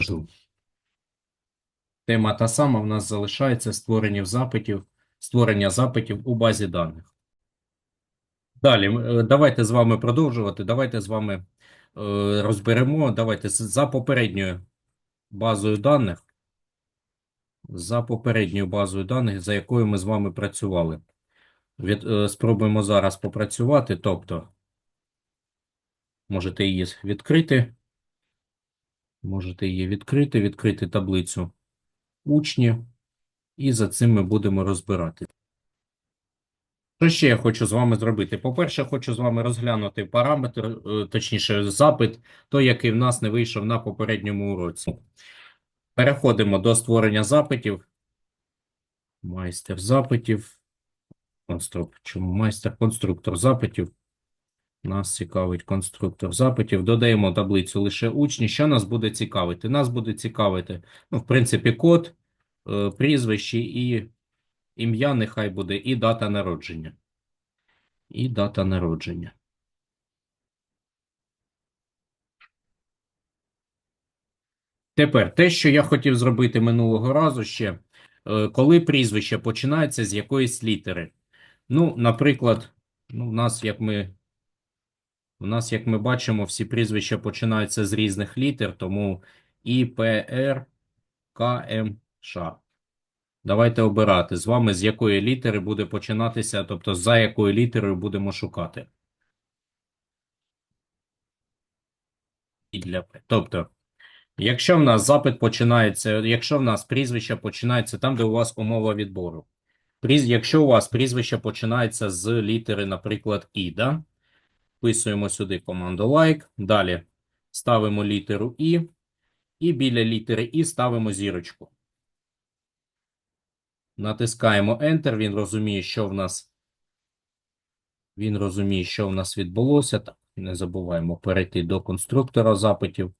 Жду. Тема та сама в нас залишається створення запитів, створення запитів у базі даних. Далі, е, давайте з вами продовжувати. Давайте з вами е, розберемо. Давайте за попередньою базою даних. За попередньою базою даних, за якою ми з вами працювали. Від, е, спробуємо зараз попрацювати. Тобто, можете її відкрити. Можете її відкрити, відкрити таблицю учні, і за цим ми будемо розбирати. Що ще я хочу з вами зробити? По-перше, хочу з вами розглянути параметр, е, точніше, запит, той, який в нас не вийшов на попередньому уроці. Переходимо до створення запитів. Майстер запитів. Конструктор. Чому майстер? Конструктор запитів. Нас цікавить конструктор запитів. Додаємо таблицю лише учні. Що нас буде цікавити? Нас буде цікавити, ну, в принципі, код, е, прізвище і ім'я нехай буде, і дата народження. І дата народження. Тепер те, що я хотів зробити минулого разу ще, е, коли прізвище починається з якоїсь літери. Ну, наприклад, ну, в нас, як ми, у нас, як ми бачимо, всі прізвища починаються з різних літер, тому І, П, Р, К, М, Ш. Давайте обирати з вами, з якої літери буде починатися, тобто за якою літерою будемо шукати. І для П. Тобто, якщо в нас запит починається, якщо в нас прізвище починається там, де у вас умова відбору. Якщо у вас прізвище починається з літери, наприклад, І, да? Вписуємо сюди команду like, далі ставимо літеру І, і біля літери І ставимо зірочку. Натискаємо Enter, він розуміє, що в нас він розуміє, що в нас відбулося. Так, не забуваємо перейти до конструктора запитів.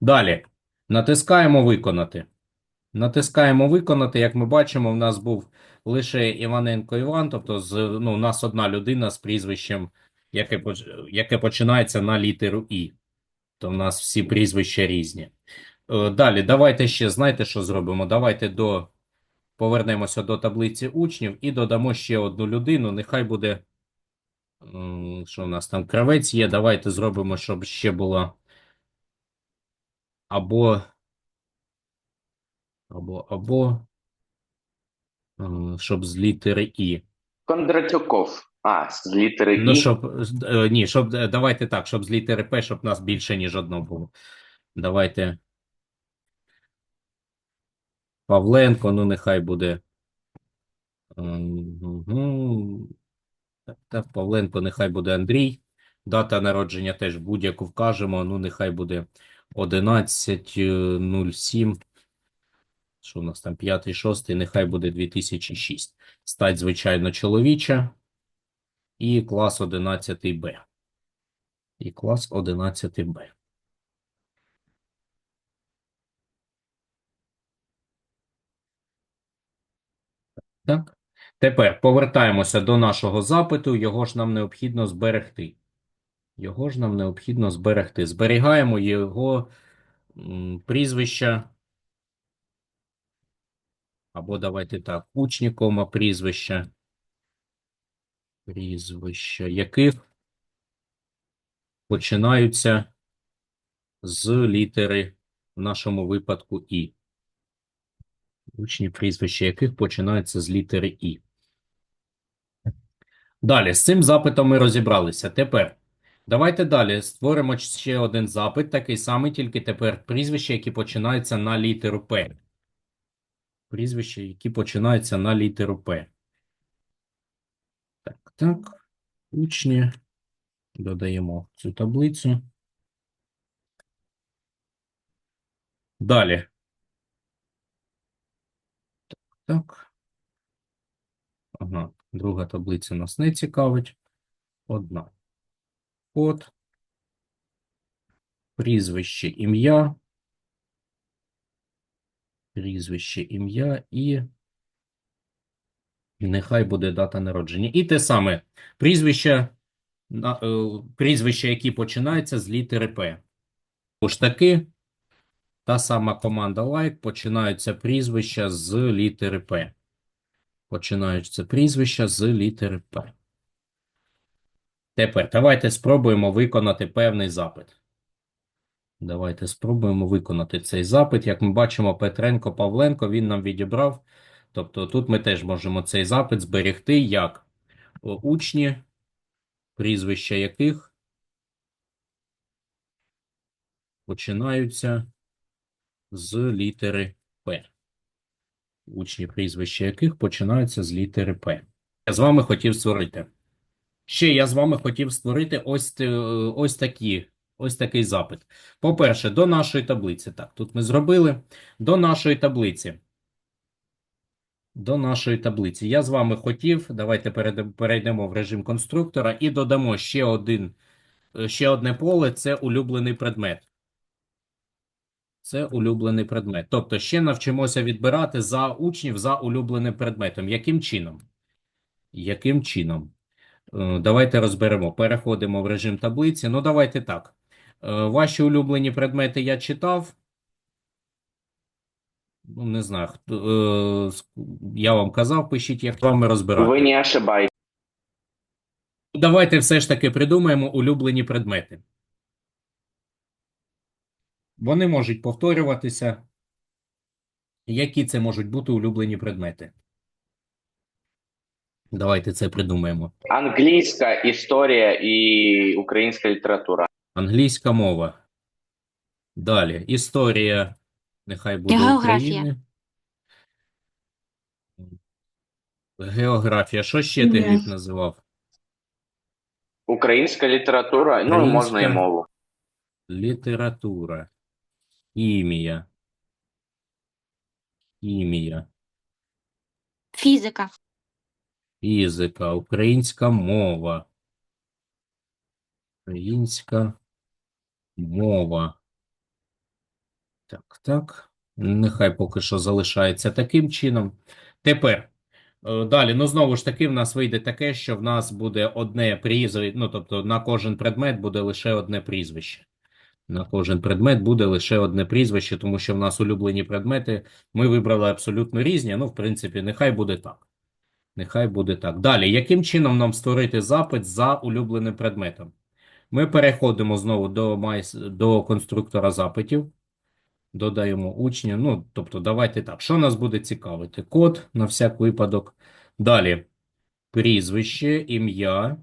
Далі натискаємо Виконати. Натискаємо Виконати. Як ми бачимо, в нас був лише Іваненко Іван, тобто з, ну, у нас одна людина з прізвищем, яке, яке починається на літеру І. То в нас всі прізвища різні. Е, Далі, давайте ще, знаєте, що зробимо? Давайте до, повернемося до таблиці учнів і додамо ще одну людину. Нехай буде, що у нас там, кравець є. Давайте зробимо, щоб ще була або, або, або, щоб з літери І. Кондратюков. А, з літери Ну, щоб, е, ні, щоб, е, давайте так, щоб з літери П, щоб нас більше, ніж одно було. Давайте Павленко, ну нехай буде. Угу. Так, так, Павленко, нехай буде Андрій. Дата народження теж будь-яку вкажемо, ну нехай буде 11.07. Що у нас там 5, 6, нехай буде 2006. Стать, звичайно, чоловіча. І клас 11Б. І клас 11Б. Так. Тепер повертаємося до нашого запиту. Його ж нам необхідно зберегти. Його ж нам необхідно зберегти. Зберігаємо його прізвище. Або давайте так, учні, кома, прізвище. Прізвища яких починаються з літери, в нашому випадку, І. Учні, прізвища яких починаються з літери І. Далі, з цим запитом ми розібралися. Тепер давайте далі створимо ще один запит, такий самий, тільки тепер прізвища, які починаються на літеру П. Прізвища, які починаються на літеру П. Так. Учні. Додаємо цю таблицю. Далі. Так, так. Ага, друга таблиця нас не цікавить. Одна. Код. Прізвище, ім'я. Прізвище, ім'я і нехай буде дата народження. І те саме. Прізвища, на- е, які починаються з літери П. Тож таки, Та сама команда like, починаються прізвища з літери П. Починаються прізвища з літери П. Тепер давайте спробуємо виконати певний запит. Давайте спробуємо виконати цей запит. Як ми бачимо, Петренко Павленко він нам відібрав. Тобто тут ми теж можемо цей запит зберегти як учні, прізвища яких починаються з літери П. Учні, прізвища яких починаються з літери П. Я з вами хотів створити. Ще я з вами хотів створити ось, ось такі. Ось такий запит. По-перше, до нашої таблиці. Так, тут ми зробили. До нашої таблиці. До нашої таблиці. Я з вами хотів. Давайте перейдемо в режим конструктора і додамо ще один, е, ще одне поле. Це улюблений предмет. Це улюблений предмет. Тобто ще навчимося відбирати за учнів за улюбленим предметом. Яким чином? Яким чином? Е, Давайте розберемо. Переходимо в режим таблиці. Ну, давайте так. Е, Ваші улюблені предмети я читав. Ну, не знаю, хто, е, я вам казав, пишіть, як з вами розбирати. Вы не ошибаетесь. Давайте все ж таки придумаємо улюблені предмети. Вони можуть повторюватися. Які це можуть бути улюблені предмети? Давайте це придумаємо. Английская история и украинская литература. Англійська мова. Далі. Історія. Нехай буде Географія. України. Географія. Що ще ти, Ні. Гліб, називав? Украинская литература, ну, Украинская. можно и мову. Література. Імія. Імія. Фізика. Фізика. Українська мова. Українська мова. Так, так. Нехай поки що залишається таким чином. Тепер. е, Далі, ну знову ж таки, в нас вийде таке, що в нас буде одне прізвище, ну тобто на кожен предмет буде лише одне прізвище. На кожен предмет буде лише одне прізвище, тому що в нас улюблені предмети ми вибрали абсолютно різні. Ну, в принципі, нехай буде так. Нехай буде так. Далі, яким чином нам створити запит за улюбленим предметом? Ми переходимо знову до, майс... до конструктора запитів. Додаємо учня. Ну, тобто, давайте так. Що нас буде цікавити? Код на всяк випадок. Далі прізвище, ім'я.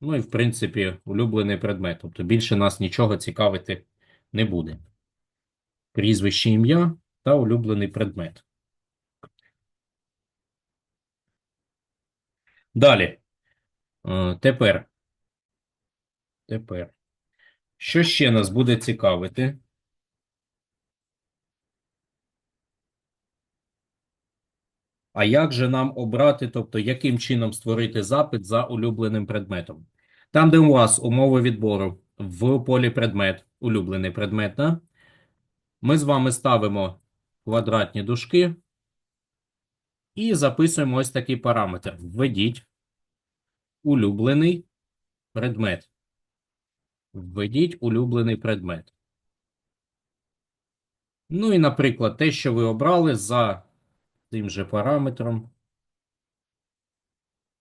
Ну і, в принципі, улюблений предмет. Тобто більше нас нічого цікавити не буде. Прізвище, ім'я та улюблений предмет. Далі. Е, Тепер. Тепер. Що ще нас буде цікавити? А як же нам обрати, тобто яким чином створити запит за улюбленим предметом? Там, де у вас умови відбору в полі предмет, улюблений предмет, да? ми з вами ставимо квадратні дужки і записуємо ось такий параметр. Введіть улюблений предмет. Введіть улюблений предмет. Ну і, наприклад, те, що ви обрали за цим же параметром.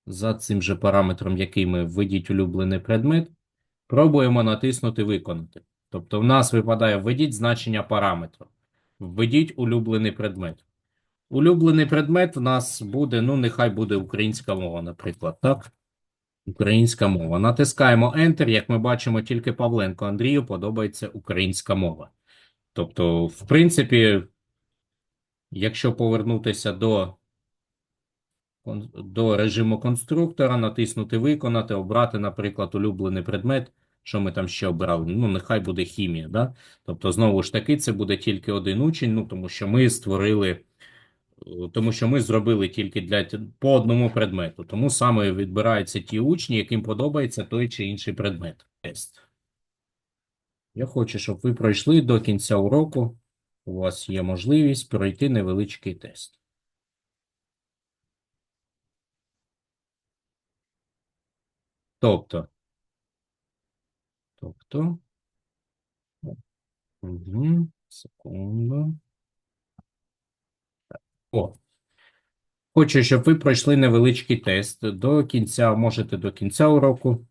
За цим же параметром, який ми введіть улюблений предмет, пробуємо натиснути Виконати. Тобто в нас випадає введіть значення параметру. Введіть улюблений предмет. Улюблений предмет в нас буде, ну, нехай буде українська мова, наприклад, так? Українська мова. Натискаємо Enter. Як ми бачимо, тільки Павленко Андрію подобається українська мова. Тобто, в принципі, якщо повернутися до, до режиму конструктора, натиснути Виконати, обрати, наприклад, улюблений предмет, що ми там ще обрали? Ну, нехай буде хімія, да? Тобто, знову ж таки, це буде тільки один учень, ну, тому що ми створили, е, тому що ми зробили тільки для по одному предмету. Тому саме відбираються ті учні, яким подобається той чи інший предмет. Тест. Я хочу, щоб ви пройшли до кінця уроку. У вас є можливість пройти невеличкий тест. Тобто, тобто, угу, Секунду. О. Хочу, щоб ви пройшли невеличкий тест. До кінця, можете до кінця уроку